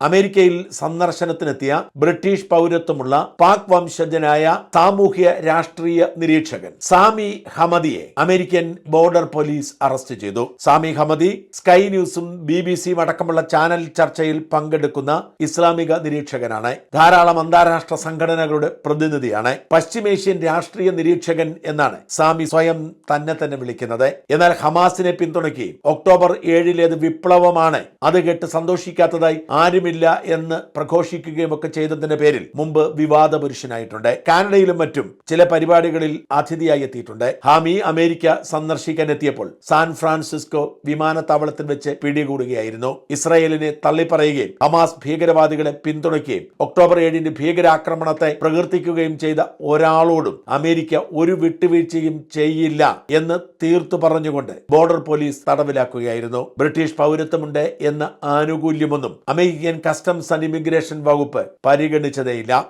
അമേരിക്കയിൽ സന്ദർശനത്തിനെത്തിയ ബ്രിട്ടീഷ് പൗരത്വമുള്ള പാക് വംശജനായ സാമൂഹ്യ രാഷ്ട്രീയ നിരീക്ഷകൻ സാമി ഹമദിയെ അമേരിക്കൻ ബോർഡർ പോലീസ് അറസ്റ്റ് ചെയ്തു. സാമി ഹമദി സ്കൈ ന്യൂസും ബി ബി സിയും അടക്കമുള്ള ചാനൽ ചർച്ചയിൽ പങ്കെടുക്കുന്ന ഇസ്ലാമിക നിരീക്ഷകനാണ്. ധാരാളം അന്താരാഷ്ട്ര സംഘടനകളുടെ പ്രതിനിധിയാണ്. പശ്ചിമേഷ്യൻ രാഷ്ട്രീയ നിരീക്ഷകൻ എന്നാണ് സാമി സ്വയം തന്നെ തന്നെ വിളിക്കുന്നത്. എന്നാൽ ഹമാസിനെ പിന്തുണയ്ക്കുകയും ഒക്ടോബർ ഏഴിലേത് വിപ്ലവമാണ് അത് കേട്ട് സന്തോഷിക്കാത്തതായി ആരുമില്ല എന്ന് പ്രഘോഷിക്കുകയും ഒക്കെ ചെയ്തതിന്റെ പേരിൽ മുമ്പ് വിവാദ പുരുഷനായിട്ടുണ്ട് കാനഡയിലും മറ്റും ചില പരിപാടികളിൽ അതിഥിയായി എത്തിയിട്ടുണ്ട്. ഹാമി അമേരിക്ക സന്ദർശിക്കാൻ എത്തിയപ്പോൾ സാൻ ഫ്രാൻസിസ്കോ വിമാനത്താവളത്തിൽ വെച്ച് പിടികൂടുകയായിരുന്നു. ഇസ്രായേലിനെ തള്ളിപ്പറയുകയും ഹമാസ് ഭീകരവാദികളെ പിന്തുണയ്ക്കുകയും ഒക്ടോബർ ഏഴിന് ഭീകരാക്രമണത്തെ പ്രകീർത്തിക്കുകയും ചെയ്ത ഒരാളോടും അമേരിക്ക ഒരു വിട്ടുവീഴ്ചയും ചെയ്യില്ല എന്ന് തീർത്തു പറഞ്ഞുകൊണ്ട് ബോർഡർ പോലീസ് തടവിലാക്കുകയായിരുന്നു. ബ്രിട്ടീഷ് പൗരത്വമുണ്ട് എന്ന ആനുകൂല്യമൊന്നും അമേരിക്കൻ കസ്റ്റംസ് ആൻഡ് ഇമിഗ്രേഷൻ വകുപ്പ് പരിഗണിച്ചതേയില്ല.